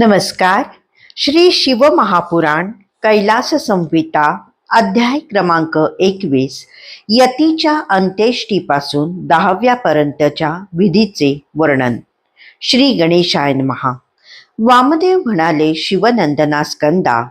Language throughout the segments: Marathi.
नमस्कार. श्री शिवमहापुराण कैलास संहिता अध्याय क्रमांक एकवीस. यतीच्या अंत्येष्टीपासून दहाव्यापर्यंतच्या विधीचे वर्णन. श्री गणेशाय महा वामदेव म्हणाले शिवनंदना स्कंदा.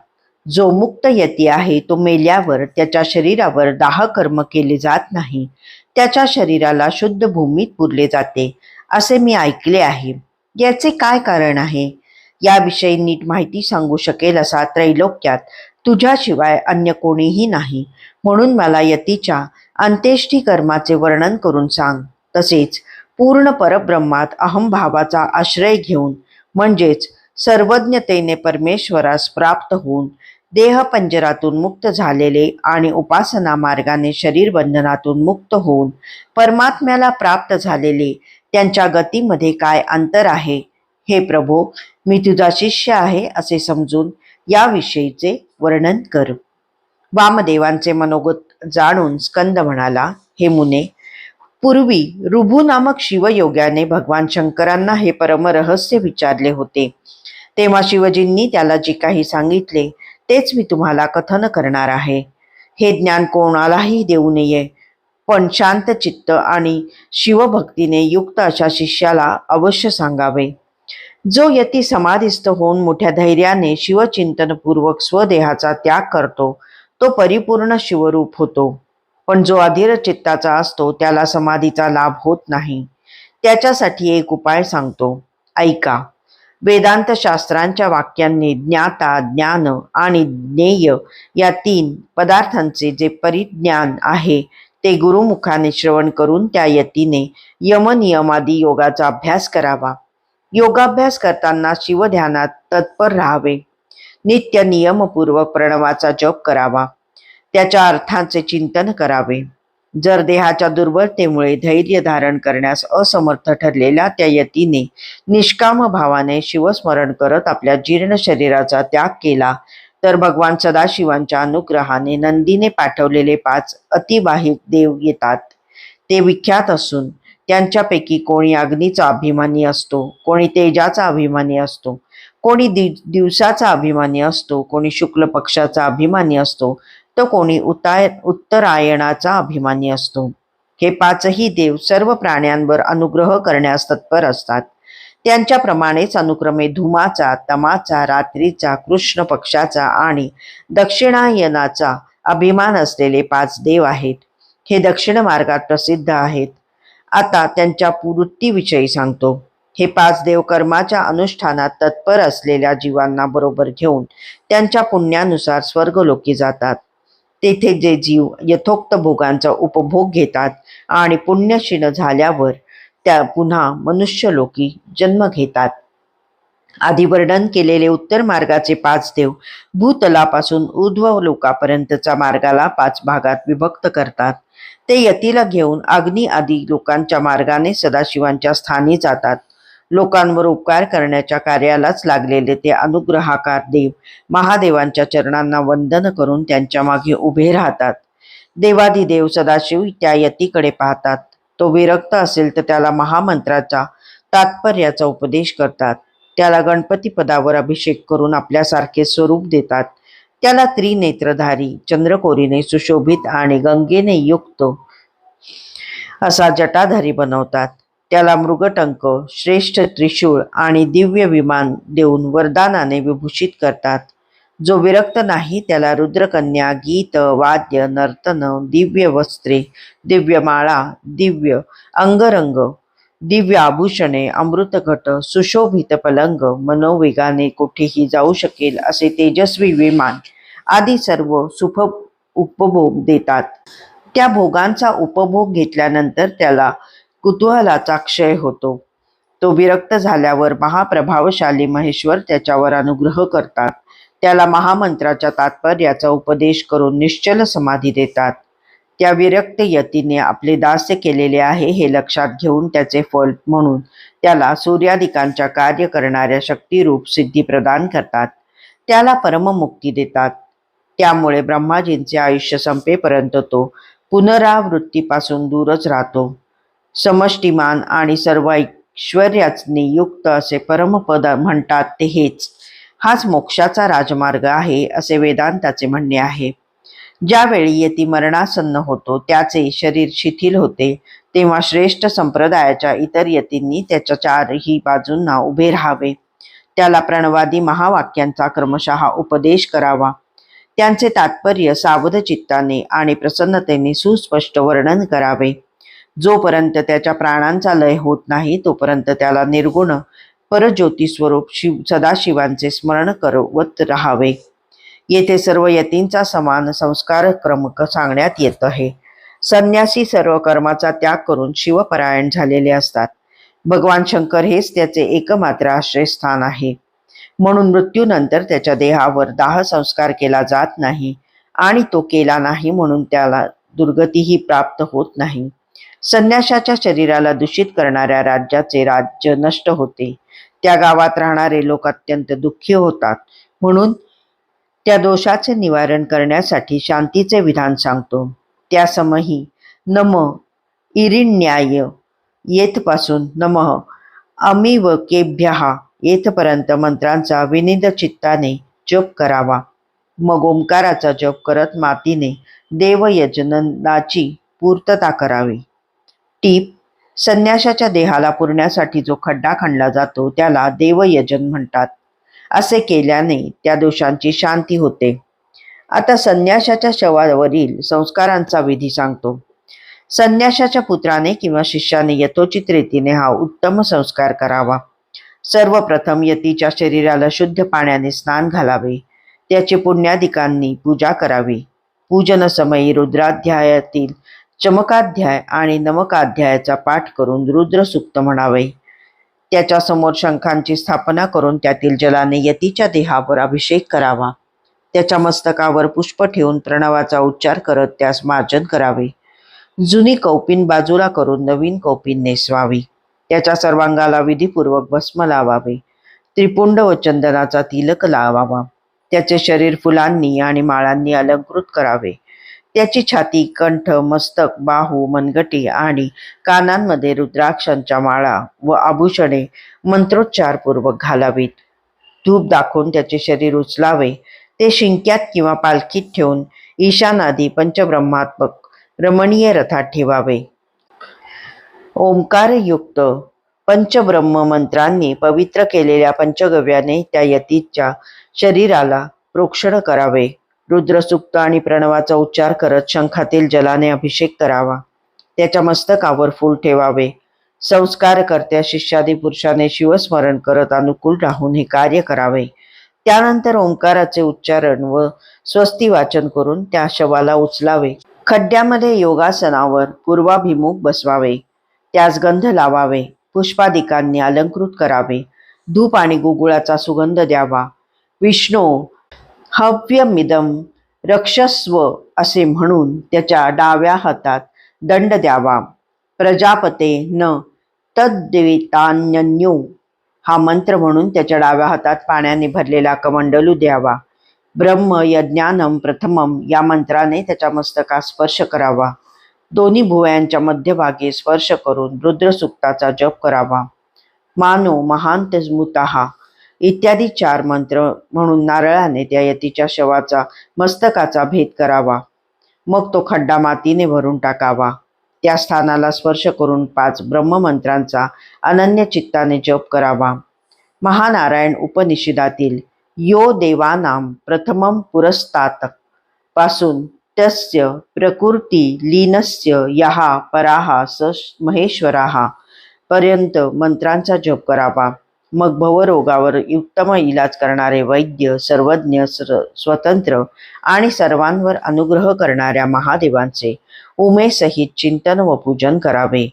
जो मुक्त यती आहे तो मेल्यावर त्याच्या शरीरावर दाह कर्म केले जात नाही. त्याच्या शरीराला शुद्ध भूमीत पुरले जाते. असे मी ऐकले आहे. याचे काय कारण आहे? याविषयी नीट माहिती सांगू शकेल असा त्रैलोक्यात. तुझ्याशिवाय अन्य कोणीही नाही. म्हणून मला यतीच्या अंत्येष्टी कर्माचे वर्णन करून सांग. तसेच पूर्ण परब्रह्मात अहमभावाचा आश्रय घेऊन म्हणजेच सर्वज्ञतेने परमेश्वरास प्राप्त होऊन देहपंजरातून मुक्त झालेले आणि उपासना मार्गाने शरीर बंधनातून मुक्त होऊन परमात्म्याला प्राप्त झालेले त्यांच्या गतीमध्ये काय अंतर आहे? हे प्रभो मी तुझा शिष्य आहे असे समजून याविषयीचे वर्णन कर. वामदेवांचे मनोगत जाणून स्कंद म्हणाला हे मुने पूर्वी रुभू नामक शिवयोग्याने भगवान शंकरांना हे परमरहस्य विचारले होते. तेव्हा शिवजींनी त्याला जे काही सांगितले तेच मी तुम्हाला कथन करणार आहे. हे ज्ञान कोणालाही देऊ नये पण शांत चित्त आणि शिवभक्तीने युक्त अशा शिष्याला अवश्य सांगावे. जो यती समाधिस्थ होऊन मोठ्या धैर्याने शिवचिंतनपूर्वक स्वदेहाचा त्याग करतो तो परिपूर्ण शिवरूप होतो. पण जो अधीर चित्ताचा असतो त्याला समाधीचा लाभ होत नाही. त्याच्यासाठी एक उपाय सांगतो. ऐका. वेदांत शास्त्रांच्या वाक्यांनी ज्ञाता ज्ञान आणि ज्ञेय या तीन पदार्थांचे जे परिज्ञान आहे ते गुरुमुखाने श्रवण करून त्या यतीने यमनियमादी योगाचा अभ्यास करावा. योगाभ्यास करताना शिवध्यानात तत्पर राहावे. नित्य नियमपूर्वक प्रणवाचा जप करावा. त्याच्या अर्थांचे चिंतन करावे. जर देहाच्या दुर्बलतेमुळे धैर्य धारण करण्यास असमर्थ ठरलेल्या त्या यतीने निष्काम भावाने शिवस्मरण करत आपल्या जीर्ण शरीराचा त्याग केला तर भगवान सदाशिवांच्या अनुग्रहाने नंदीने पाठवलेले पाच अतिवाहिक देव येतात. ते विख्यात असून त्यांच्यापैकी कोणी अग्नीचा अभिमानी असतो कोणी तेजाचा अभिमानी असतो कोणी दि दिवसाचा अभिमानी असतो कोणी शुक्ल पक्षाचा अभिमानी असतो तर कोणी उताय उत्तरायणाचा अभिमानी असतो. हे पाचही देव सर्व प्राण्यांवर अनुग्रह करण्यास तत्पर असतात. त्यांच्याप्रमाणेच अनुक्रमे धुमाचा तमाचा रात्रीचा कृष्ण पक्षाचा आणि दक्षिणायनाचा अभिमान असलेले पाच देव आहेत. हे दक्षिण मार्गात प्रसिद्ध आहेत. आता त्यांच्या पुरुत्तीविषयी सांगतो. हे पाच देव कर्माच्या अनुष्ठानात तत्पर असलेल्या जीवांना बरोबर घेऊन त्यांच्या पुण्यानुसार स्वर्गलोकी जातात. तेथे जे जीव यथोक्त भोगांचा उपभोग घेतात आणि पुण्यक्षीण झाल्यावर त्या पुन्हा मनुष्यलोकी जन्म घेतात. आधी वर्णन केलेले उत्तर मार्गाचे पाच देव भूतलापासून ऊर्ध्व लोकापर्यंतच्या मार्गाला पाच भागात विभक्त करतात. ते यतीला घेऊन अग्नी आदी लोकांच्या मार्गाने सदाशिवांच्या स्थानी जातात. लोकांवर उपकार करण्याच्या कार्यालाच लागलेले ते अनुग्रहाकार देव महादेवांच्या चरणांना वंदन करून त्यांच्या मागे उभे राहतात. देवादिदेव सदाशिव त्या यतीकडे पाहतात. तो विरक्त असेल तर त्याला महामंत्राचा तात्पर्याचा उपदेश करतात. त्याला गणपती पदावर अभिषेक करून आपल्यासारखे स्वरूप देतात. त्याला त्रिनेत्रधारी चंद्रकोरीने सुशोभित आणि गंगेने युक्त असा जटाधारी बनवतात. त्याला मृगटंक श्रेष्ठ त्रिशूळ आणि दिव्य विमान देऊन वरदानाने विभूषित करतात. जो विरक्त नाही त्याला रुद्रकन्या गीत वाद्य नर्तन दिव्य वस्त्रे दिव्य माळा दिव्य अंगरंग दिव्य आभूषणे अमृतघट सुशोभित पलंग मनोवेगाने कुठेही जाऊ शकेल असे तेजस्वी विमान आदी सर्व सुख उपभोग देतात. त्या भोगांचा उपभोग घेतल्यानंतर त्याला कुतूहलाचा क्षय होतो. तो विरक्त झाल्यावर महाप्रभावशाली महेश्वर त्याच्यावर अनुग्रह करतात. त्याला महामंत्राच्या तात्पर्याचा उपदेश करून निश्चल समाधी देतात. त्या विरक्त यतीने आपले दास्य केलेले आहे हे लक्षात घेऊन त्याचे फल म्हणून त्याला सूर्यादिकांच्या कार्य करणाऱ्या शक्तिरूप सिद्धी प्रदान करतात. त्याला परममुक्ती देतात. त्यामुळे ब्रह्माजींचे आयुष्य संपेपर्यंत तो पुनरावृत्तीपासून दूरच राहतो. समष्टिमान आणि सर्व ऐश्वर्याने युक्त असे परमपद म्हणतात ते हेच. हाच मोक्षाचा राजमार्ग आहे असे वेदांताचे म्हणणे आहे. ज्यावेळी यती मरणासन्न होतो त्याचे शरीर शिथिल होते तेव्हा श्रेष्ठ संप्रदायाच्या इतर यतींनी त्याच्या चारही बाजूंना उभे राहावे. त्याला प्रणवादी महावाक्यांचा क्रमशः उपदेश करावा. त्यांचे तात्पर्य सावध चित्ताने आणि प्रसन्नतेने सुस्पष्ट वर्णन करावे. जोपर्यंत त्याच्या प्राणांचा लय होत नाही तोपर्यंत त्याला निर्गुण परज्योती स्वरूप शिव सदाशिवांचे स्मरण करवत राहावे. येथे सर्व यतींचा समान संस्कार क्रमक सांगण्यात येत आहे. संन्यासी सर्व कर्माचा त्याग करून शिवपरायण झालेले असतात. भगवान शंकर हेच त्याचे एकमात्र आश्रयस्थान आहे. म्हणून मृत्यूनंतर त्याच्या देहावर दाह संस्कार केला जात नाही आणि तो केला नाही म्हणून त्याला दुर्गतीही प्राप्त होत नाही. संन्याशाच्या शरीराला दूषित करणाऱ्या राज्याचे राज्य नष्ट होते. त्या गावात राहणारे लोक अत्यंत दुःखी होतात. म्हणून त्या दोषाचे निवारण करण्यासाठी शांतीचे विधान सांगतो. त्यासमही नम इरिण्याय येथपासून नमः अमिवकेभ्य येथपर्यंत मंत्रांचा विनिद चित्ताने जप करावा. मग ओंकाराचा जप करत मातीने देवयजनाची पूर्तता करावी. टीप संन्याशाच्या देहाला पुरण्यासाठी जो खड्डा खणला जातो त्याला देवयजन म्हणतात. असे केल्याने त्या दोषांची शांती होते. आता संन्याशाच्या शवावरील संस्कारांचा विधी सांगतो. संन्याशाच्या पुत्राने किंवा शिष्याने यथोचित रीतीने हा उत्तम संस्कार करावा. सर्वप्रथम यतीच्या शरीराला शुद्ध पाण्याने स्नान घालावे. त्याची पुण्याधिकांनी पूजा करावी. पूजन समयी रुद्राध्यायातील चमकाध्याय आणि नमकाध्यायाचा पाठ करून रुद्र सुक्त म्हणावे. त्याच्यासमोर शंखांची स्थापना करून त्यातील जलाने यतीच्या देहावर अभिषेक करावा. त्याच्या मस्तकावर पुष्प ठेवून प्रणवाचा उच्चार करत त्यास मार्जन करावे. जुनी कौपिन बाजूला करून नवीन कौपिन नेसवावी. त्याच्या सर्वांगाला विधीपूर्वक भस्म लावावे. त्रिपुंड व चंदनाचा तिलक लावावा. त्याचे शरीर फुलांनी आणि माळांनी अलंकृत करावे. त्याची छाती कंठ मस्तक बाहू मनगटी आणि कानांमध्ये रुद्राक्षांच्या माळा व आभूषणे मंत्रोच्चारपूर्वक घालावीत. धूप दाखवून त्याचे शरीर उचलावे. ते शिंक्यात किंवा पालखीत ठेवून ईशानादी पंचब्रह्मात्मक रमणीय रथात ठेवावे. ओंकारयुक्त पंचब्रह्म मंत्रांनी पवित्र केलेल्या पंचगव्याने त्या यतीच्या शरीराला प्रोक्षण करावे. रुद्रसुक्त आणि प्रणवाचा उच्चार करत शंखातील जलाने अभिषेक करावा. त्याच्या मस्तकावर फूल ठेवावे. संस्कार करत्या शिष्यादी पुरुषाने शिवस्मरण करत अनुकूल राहून हे कार्य करावे. त्यानंतर ओंकाराचे उच्चारण व स्वस्ती वाचन करून त्या शवाला उचलावे. खड्ड्यामध्ये योगासनावर पूर्वाभिमुख बसवावे. त्यास गंध लावावे. पुष्पादिकांनी अलंकृत करावे. धूप आणि गुगुळाचा सुगंध द्यावा. विष्णू हव्यमिदम रक्षस्व असे म्हणून त्याच्या डाव्या हातात दंड द्यावा. प्रजापते न तद्देवितान्यो हा मंत्र म्हणून त्याच्या डाव्या हातात पाण्याने भरलेला कमंडलू द्यावा. ब्रह्म यज्ञानम प्रथमम या मंत्राने त्याच्या मस्तकास स्पर्श करावा. दोन्ही भुवयांच्या मध्यभागी स्पर्श करून रुद्रसुक्ताचा जप करावा. मानो महान स्मृताहा इत्यादी चार मंत्र म्हणून नारळाने त्या यतीच्या शवाचा मस्तकाचा भेद करावा. मग तो खड्डा मातीने भरून टाकावा. त्या स्थानाला स्पर्श करून पाच ब्रह्ममंत्रांचा अनन्य चित्ताने जप करावा. महानारायण उपनिषदातील यो देवानाम प्रथमम पुरस्तात. पासून तस्य प्रकृती लीनस्य यहा पराहा स महेश्वराहा पर्यंत मंत्रांचा जप करावा. मग भवरोगावर उत्तम इलाज करणारे वैद्य सर्वज्ञ स्र- स्वतंत्र आणि सर्वांवर अनुग्रह करणाऱ्या महादेवांचे उमेसहित चिंतन व पूजन करावे.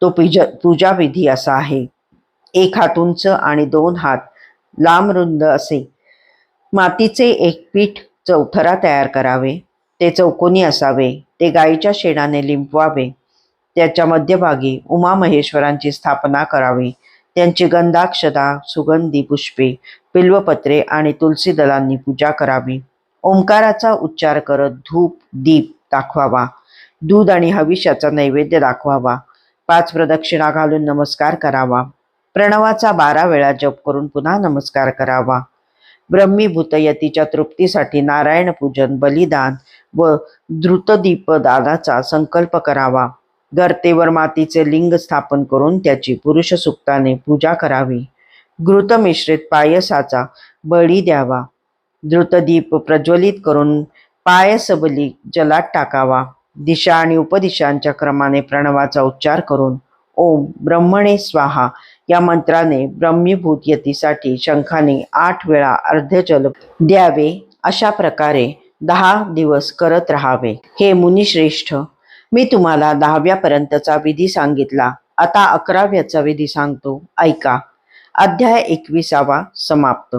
तो पिज पूजाविधी असा आहे. एक हात उंच आणि दोन हात लांब रुंद असे. मातीचे एक पीठ चौथरा तयार करावे. ते चौकोनी असावे. ते गायीच्या शेणाने लिंपवावे. त्याच्या मध्यभागी उमा महेश्वरांची स्थापना करावी. त्यांची गंधाक्षदा सुगंधी पुष्पे पिल्वपत्रे आणि तुलसी दलांनी पूजा करावी. ओंकाराचा उच्चार करत धूप दीप दाखवावा. दूध आणि हविष्याचा नैवेद्य दाखवावा. पाच प्रदक्षिणा घालून नमस्कार करावा. प्रणवाचा बारा वेळा जप करून पुन्हा नमस्कार करावा. ब्रह्मीभूत यतीच्या तृप्तीसाठी नारायण पूजन बलिदान व द्रुतदीपदानाचा संकल्प करावा. गर्तेवर मातीचे लिंग स्थापन करून त्याची पुरुष सुक्ताने पूजा करावी. घृत मिश्रित पायसाचा बळी द्यावा. द्रुतदीप प्रज्वलित करून पायसबली जलात टाकावा. दिशा आणि उपदिशांच्या क्रमाने प्रणवाचा उच्चार करून ओम ब्रह्मणे स्वाहा. या मंत्राने ब्रह्मीभूत यतीसाठी शंखाने आठ वेळा अर्धजल द्यावे. अशा प्रकारे दहा दिवस करत राहावे. हे मुनिश्रेष्ठ मी तुम्हाला दहाव्यापर्यंतचा विधी सांगितला. आता अकराव्याचा विधी सांगतो. ऐका. अध्याय एकविसावा समाप्त.